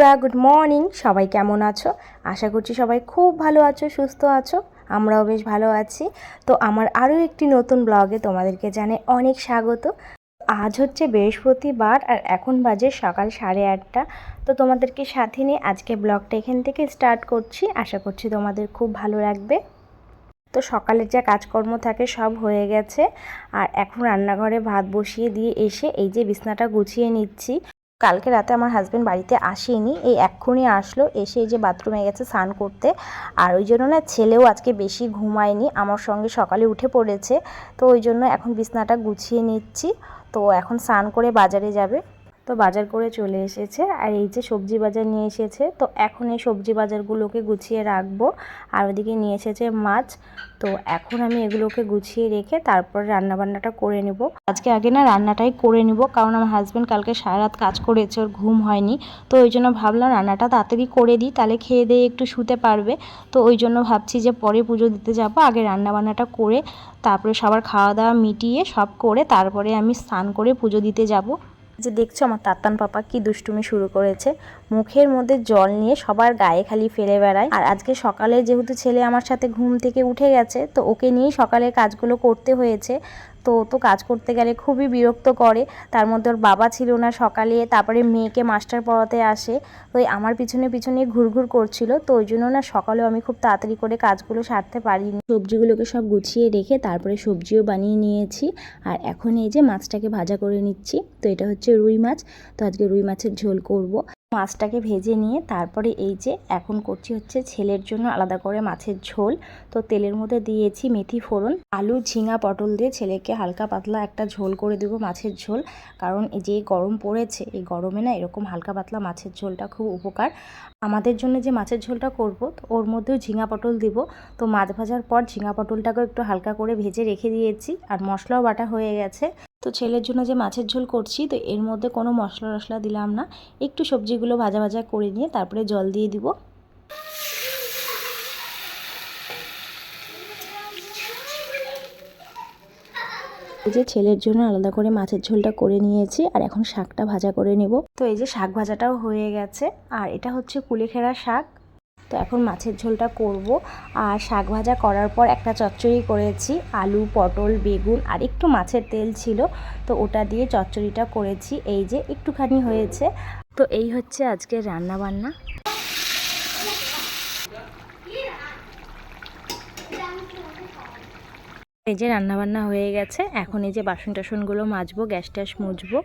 বন্ধুরা good morning সবাই কেমন আছো? আশা করছি সবাই খুব ভালো আছো, সুস্থ আছো। আমরাও বেশ ভালো আছি। তো আমার আরও একটি নতুন ব্লগে তোমাদেরকে জানে অনেক স্বাগত। আজ হচ্ছে বৃহস্পতিবার আর এখন বাজে সকাল সাড়ে আটটা। তো তোমাদেরকে সাথে নিয়ে আজকে ব্লগটা এখান থেকে স্টার্ট করছি। আশা করছি তোমাদের খুব ভালো লাগবে। তো সকালের যা কাজকর্ম থাকে সব হয়ে গেছে। আর এখন রান্নাঘরে ভাত বসিয়ে দিয়ে এসে এই যে বিছনাটা গুছিয়ে নিচ্ছি। কালকে রাতে আমার হাজব্যান্ড বাড়িতে আসেনি। এই এক্ষুনি আসলো, এসে এই যে বাথরুমে গেছে স্নান করতে। আর ওই জন্য না ছেলেও আজকে বেশি ঘুমায়নি, আমার সঙ্গে সকালে উঠে পড়েছে। তো ওই জন্য এখন বিছনাটা গুছিয়ে নিচ্ছি। তো এখন স্নান করে বাজারে যাবে। তো বাজার করে চলে এসেছে। আর এই যে সবজি বাজার নিয়ে এসেছে, তো এখন এই সবজি বাজারগুলোকে গুছিয়ে রাখব। আর ওদিকে নিয়ে এসেছে মাছ, তো এখন আমি এগুলোকে গুছিয়ে রেখে তারপর রান্নাবান্নাটা করে নেব। আজকে আগে না রান্নাটাই করে নিব, কারণ আমার হাজব্যান্ড কালকে সারা রাত কাজ করেছে, ওর ঘুম হয়নি। তো ওই জন্য ভাবলাম রান্নাটা তাড়াতাড়ি করে দিই, তাহলে খেয়ে দিয়ে একটু শুতে পারবে। তো ওই জন্য ভাবছি যে পরে পুজো দিতে যাব, আগে রান্নাবান্নাটা করে তারপরে সবার খাওয়া দাওয়া মিটিয়ে সব করে তারপরে আমি স্নান করে পুজো দিতে যাব। যে দেখছ আমার তাত্তান পাপা কি দুষ্টুমি শুরু করেছে মুখের মধ্যে জল নিয়ে সবার গায়ে খালি ফেলে বেড়ায়। আর আজকে সকালে যেহেতু ছেলে আমার সাথে ঘুম থেকে উঠে গেছে, তো ওকে নিয়েই সকালের কাজগুলো করতে হয়েছে। তো তো কাজ করতে গেলে খুবই বিরক্ত করে। তার মধ্যে ওর বাবা ছিল না সকালে, তারপরে মেয়েকে মাস্টার পড়াতে আসে। ওই আমার পিছনে পিছনে ঘুরঘুর করছিল, তো ওই জন্য না সকালেও আমি খুব তাড়াতাড়ি করে কাজগুলো সারতে পারিনি। সবজিগুলোকে সব গুছিয়ে রেখে তারপরে সবজিও বানিয়ে নিয়েছি। আর এখন এই যে মাছটাকে ভাজা করে নিচ্ছি, তো এটা হচ্ছে রুই মাছ। তো আজকে রুই মাছের ঝোল করব। মাছটাকে ভেজে নিয়ে তারপরে এই যে এখন করছি হচ্ছে ছেলের জন্য আলাদা করে মাছের ঝোল। তো তেলের মধ্যে দিয়েছি মেথি ফোড়ন, আলু, ঝিঙা, পটল দিয়ে ছেলেকে হালকা পাতলা একটা ঝোল করে দেবো মাছের ঝোল। কারণ এই যে গরম পড়েছে, এই গরমে না এরকম হালকা পাতলা মাছের ঝোলটা খুব উপকার। আমাদের জন্য যে মাছের ঝোলটা করব, তো ওর মধ্যেও ঝিঙা পটল দিব। তো মাছ ভাজার পর ঝিঙা পটলটাকেও একটু হালকা করে ভেজে রেখে দিয়েছি। আর মশলাও বাটা হয়ে গেছে। তো ছেলের জন্য যে মাছের ঝোল করছি, তো এর মধ্যে কোনো মশলা টশলা দিলাম না। একটু সবজিগুলো ভাজা ভাজা করে নিয়ে তারপরে জল দিয়ে দিব। এই যে ছেলের জন্য আলাদা করে মাছের ঝোলটা করে নিয়েছি, আর এখন শাকটা ভাজা করে নেব। তো এই যে শাক ভাজাটাও হয়ে গেছে, আর এটা হচ্ছে কুলেখেরা শাক। তো এখন মাছের ঝোলটা করব। আর শাক ভাজা করার পর একটা চচ্চড়ি করেছি, আলু, পটল, বেগুন আর একটু মাছের তেল ছিল। তো ওটা দিয়ে চচ্চড়িটা করেছি, এই যে একটুখানি হয়েছে। তো এই হচ্ছে আজকের রান্না বান্না এই যে রান্নাবান্না হয়ে গেছে, এখন এই যে বাসন টাসনগুলো মাজবো গ্যাস ট্যাস মুছবো।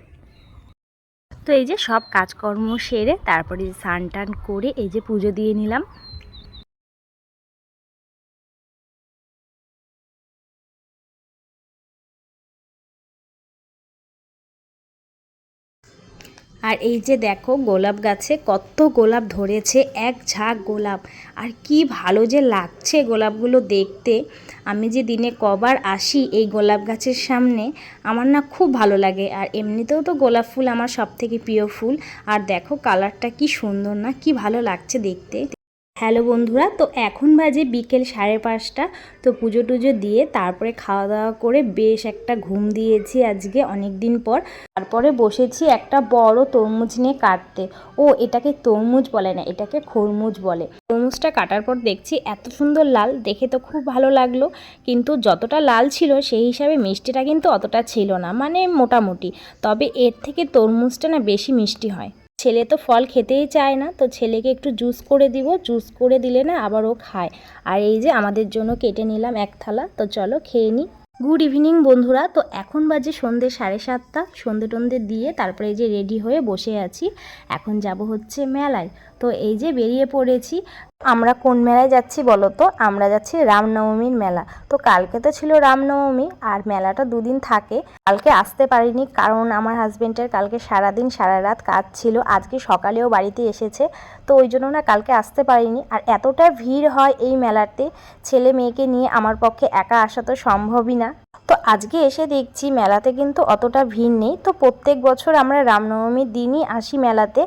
তো এই যে সব কাজকর্ম সেরে তারপরে স্নান টান করে এই যে পুজো দিয়ে নিলাম। আর এই যে দেখো গোলাপ গাছে কত গোলাপ ধরেছে, এক ঝাঁক গোলাপ। আর কি ভালো যে লাগছে গোলাপগুলো দেখতে। আমি যে দিনে কবার আসি এই গোলাপ গাছের সামনে, আমার না খুব ভালো লাগে। আর এমনিতেও তো গোলাপ ফুল আমার সব থেকে প্রিয় ফুল। আর দেখো কালারটা কি সুন্দর না, কি ভালো লাগছে দেখতে। হ্যালো বন্ধুরা, তো এখন বাজে বিকেল সাড়ে পাঁচটা, তো পুজো টুজো দিয়ে তারপরে খাওয়া দাওয়া করে বেশ একটা ঘুম দিয়েছি আজকে অনেক দিন পর। তারপরে বসেছি একটা বড় তরমুজ নিয়ে কাটতে। ও, এটাকে তরমুজ বলে না, এটাকে খরমুজ বলে। তরমুজটা কাটার পর দেখছি এত সুন্দর লাল, দেখে তো খুব ভালো লাগল। কিন্তু যতটা লাল ছিল সেই হিসাবে মিষ্টিটা কিন্তু অতটা ছিল না মানে মোটামুটি। তবে এর থেকে তরমুজটা না বেশি মিষ্টি হয়। ছেলে তো ফল খেতেই চায় না, তো ছেলেকে একটু জুস করে দিব জুস করে দিলে না আবার ও খায়। আর এই যে আমাদের জন্য কেটে নিলাম এক থালা, তো চলো খেয়ে নিই গুড ইভিনিং বন্ধুরা, তো এখন বাজে সন্ধ্যে সাড়ে সাতটা সন্ধ্যে টন্ধে দিয়ে তারপরে যে রেডি হয়ে বসে আছি। এখন যাব হচ্ছে মেলায়। তো এই যে বেরিয়ে পড়েছি, আমরা কোন মেলায় যাচ্ছি বলো তো? আমরা যাচ্ছি রামনবমীর মেলা। তো কালকে তো ছিল রামনবমী, আর মেলাটা দুদিন থাকে। কালকে আসতে পারিনি কারণ আমার হাজবেন্ডের কালকে সারাদিন সারা রাত কাজ ছিল। আজকে সকালেও বাড়িতে এসেছে, তো ওই জন্য না কালকে আসতে পারিনি। আর এতটা ভিড় হয় এই মেলাতে, ছেলে মেয়েকে নিয়ে আমার পক্ষে একা আসা তো সম্ভবই না। তো আজকে এসে দেখছি মেলাতে কিন্তু অতটা ভিড় নেই। তো প্রত্যেক বছর আমরা রামনবমীর দিনই আসি মেলাতে।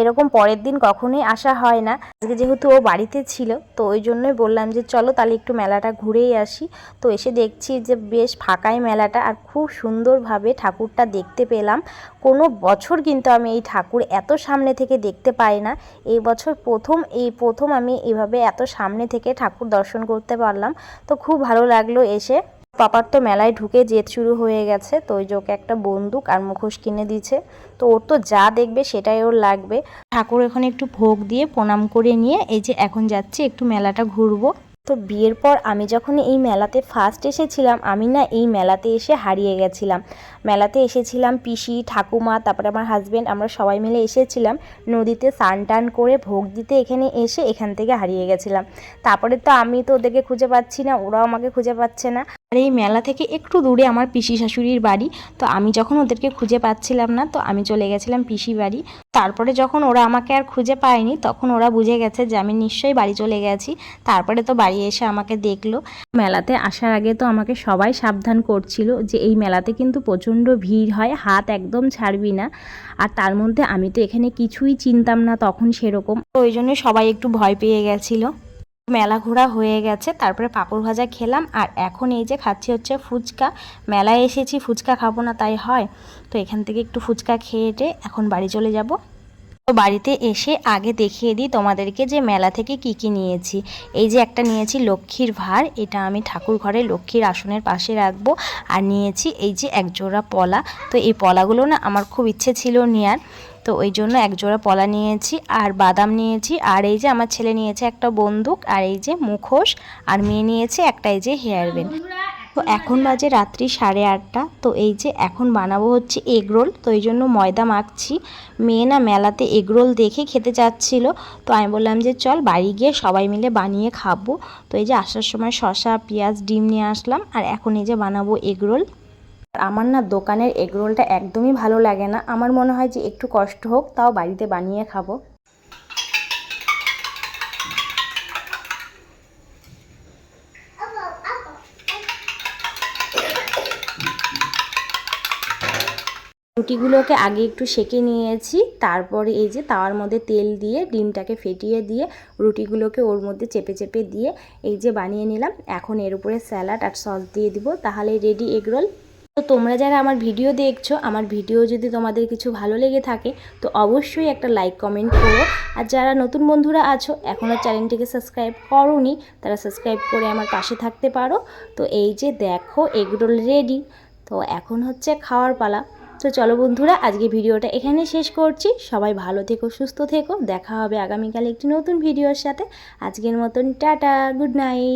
এরকম পরের দিন কখনোই আসা হয় না। আজকে যেহেতু ও বাড়িতে ছিল, তো ওই জন্যই বললাম যে চলো তাহলে একটু মেলাটা ঘুরেই আসি। তো এসে দেখছি যে বেশ ফাঁকাই মেলাটা আর খুব সুন্দরভাবে ঠাকুরটা দেখতে পেলাম। কোনো বছর কিন্তু আমি এই ঠাকুর এত সামনে থেকে দেখতে পাই না। এই বছর প্রথম, এই প্রথম আমি এভাবে এত সামনে থেকে ঠাকুর দর্শন করতে পারলাম। তো খুব ভালো লাগল এসে। পাপার তো মেলায় ঢুকে জেদ শুরু হয়ে গেছে। তো ওই যে ওকে একটা বন্দুক আর মুখোশ কিনে দিয়েছে। তো ওর তো যা দেখবে সেটাই ওর লাগবে। ঠাকুর এখানে একটু ভোগ দিয়ে প্রণাম করে নিয়ে এই যে এখন যাচ্ছি, একটু মেলাটা ঘুরবো। তো বিয়ের পর আমি যখন এই মেলাতে ফার্স্ট এসেছিলাম, আমি না এই মেলাতে এসে হারিয়ে গেছিলাম। মেলাতে এসেছিলাম পিসি, ঠাকুমা, তারপরে আমার হাজব্যান্ড আমরা সবাই মিলে এসেছিলাম। নদীতে স্নান টান করে ভোগ দিতে এখানে এসে এখান থেকে হারিয়ে গেছিলাম। তারপরে তো আমি তো ওদেরকে খুঁজে পাচ্ছি না, ওরাও আমাকে খুঁজে পাচ্ছে না। আর এই মেলা থেকে একটু দূরে আমার পিসি শাশুড়ির বাড়ি। তো আমি যখন ওদেরকে খুঁজে পাচ্ছিলাম না, তো আমি চলে গেছিলাম পিসি বাড়ি। তারপরে যখন ওরা আমাকে আর খুঁজে পায়নি, তখন ওরা বুঝে গেছে যে আমি নিশ্চয়ই বাড়ি চলে গেছি। তারপরে তো বাড়ি এসে আমাকে দেখল। মেলাতে আসার আগে তো আমাকে সবাই সাবধান করছিল যে এই মেলাতে কিন্তু প্রচণ্ড ভিড় হয়, হাত একদম ছাড়বি না। আর তার মধ্যে আমি তো এখানে কিছুই চিনতাম না তখন সেরকম। ওই জন্য সবাই একটু ভয় পেয়ে গেছিল। মেলা ঘোরা হয়ে গেছে, তারপরে পাঁপড় ভাজা খেলাম, আর এখন এই যে খাচ্ছি হচ্ছে ফুচকা। মেলায় এসেছি, ফুচকা খাব না তাই হয়। তো এখান থেকে একটু ফুচকা খেয়ে এখন বাড়ি চলে যাব। তো বাড়িতে এসে আগে দেখিয়ে দিই তোমাদেরকে যে মেলা থেকে কি কি নিয়েছি। এই যে একটা নিয়েছি লক্ষ্মীর ভার এটা আমি ঠাকুর ঘরে লক্ষ্মীর আসনের পাশে রাখব। আর নিয়েছি এই যে একজোড়া পলা। তো এই পলাগুলো না আমার খুব ইচ্ছে ছিল নেওয়ার তো ওই জন্য এক জোড়া পলা নিয়েছি আর বাদাম নিয়েছি। আর এই যে আমার ছেলে নিয়েছে একটা বন্দুক, আর এই যে মুখোশ, আর মেয়ে নিয়েছে একটা এই যে হেয়ার ব্যান্ড। তো এখন বাজে রাত্রি সাড়ে আটটা, তো এই যে এখন বানাবো হচ্ছে এগ রোল, তো এই জন্য ময়দা মাখছি। মেয়ে না মেলাতে এগ রোল দেখে খেতে চাচ্ছিল, তো আমি বললাম যে চল বাড়ি গিয়ে সবাই মিলে বানিয়ে খাব। তো এই যে আসার সময় শসা, পেঁয়াজ, ডিম নিয়ে আসলাম, আর এখন এই যে বানাবো এগ রোল। আমার না দোকানের এগ রোলটা একদমই ভালো লাগে না। আমার মনে হয় যে একটু কষ্ট হোক, তাও বাড়িতে বানিয়ে খাব। রুটিগুলোকে আগে একটু সেকে নিয়েছি, তারপরে এই যে তাওয়ার মধ্যে তেল দিয়ে, ডিমটাকে ফেটিয়ে দিয়ে, রুটিগুলোকে ওর মধ্যে চেপে চেপে দিয়ে এই যে বানিয়ে নিলাম। এখন এর উপরে স্যালাড আর সস দিয়ে দিব। তাহলে রেডি এগরোল তো তোমরা যারা আমার ভিডিও দেখছ, আমার ভিডিও যদি তোমাদের কিছু ভালো লেগে থাকে, তো অবশ্যই একটা লাইক কমেন্ট করো। আর যারা নতুন বন্ধুরা আছো এখনও চ্যানেলটিকে সাবস্ক্রাইব করোনি, তারা সাবস্ক্রাইব করে আমার পাশে থাকতে পারো। তো এই যে দেখো, এগরোল রেডি তো এখন হচ্ছে খাওয়ার পালা। তো চলো বন্ধুরা, আজকে ভিডিওটা এখানে শেষ করছি। সবাই ভালো থেকো, সুস্থ থেকো। দেখা হবে আগামীকাল একটি নতুন ভিডিওর সাথে। আজকের মতন টাটা গুড নাইট